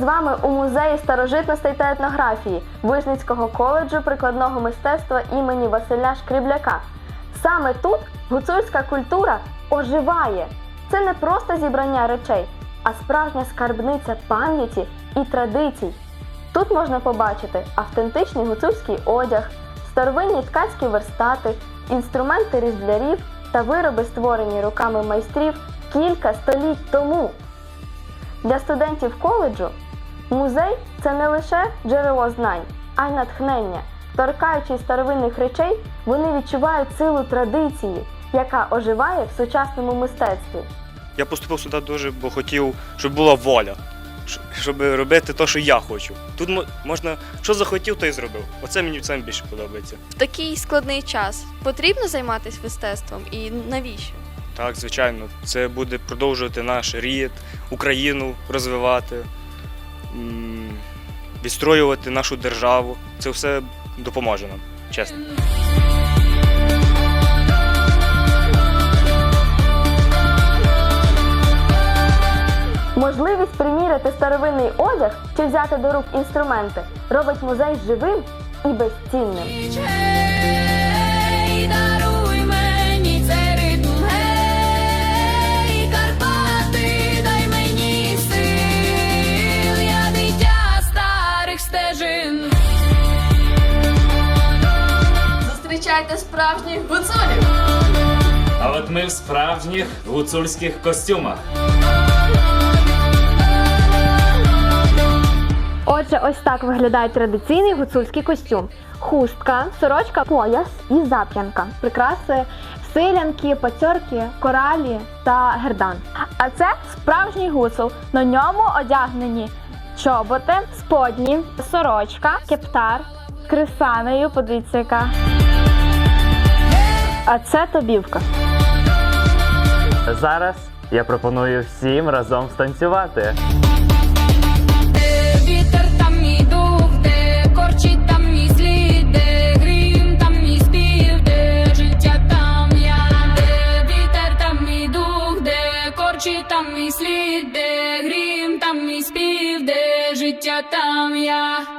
саме у музеї старожитностей та етнографії Вижницького коледжу прикладного мистецтва імені Василя Шкрібляка. Саме тут гуцульська культура оживає. Це не просто зібрання речей, а справжня скарбниця пам'яті і традицій. Тут можна побачити автентичний гуцульський одяг, старовинні ткацькі верстати, інструменти різблярів та вироби, створені руками майстрів кілька століть тому. Для студентів коледжу музей це не лише джерело знань, а й натхнення. Торкаючись старовинних речей, вони відчувають силу традиції, яка оживає в сучасному мистецтві. Я поступив сюди дуже, бо хотів, щоб була воля, щоб робити те, що я хочу. Тут можна, що захотів, то і зробив. Оце мені саме більше подобається. В такий складний час потрібно займатися мистецтвом і навіщо? Так, звичайно, це буде продовжувати наш рід, Україну розвивати, відстроювати нашу державу. Це все допоможе нам, чесно. Можливість приміряти старовинний одяг чи взяти до рук інструменти робить музей живим і безцінним. Зустрічайте справжніх гуцулів! А от ми в справжніх гуцульських костюмах. Отже, ось так виглядає традиційний гуцульський костюм: хустка, сорочка, пояс і зап'янка, прикраси, силянки, пацьорки, коралі та гердан. А це справжній гуцул. На ньому одягнені чоботи, сподні, сорочка, кептар, крисаною, подивіться яка. А це тобівка. Зараз я пропоную всім разом станцювати. Де Вітер там мій дух, де корчить там мій слід, де грім там мій спів, де життя там я, де вітер там мій дух, де корчить там мій слід, де грім там мій спів, де життя там я.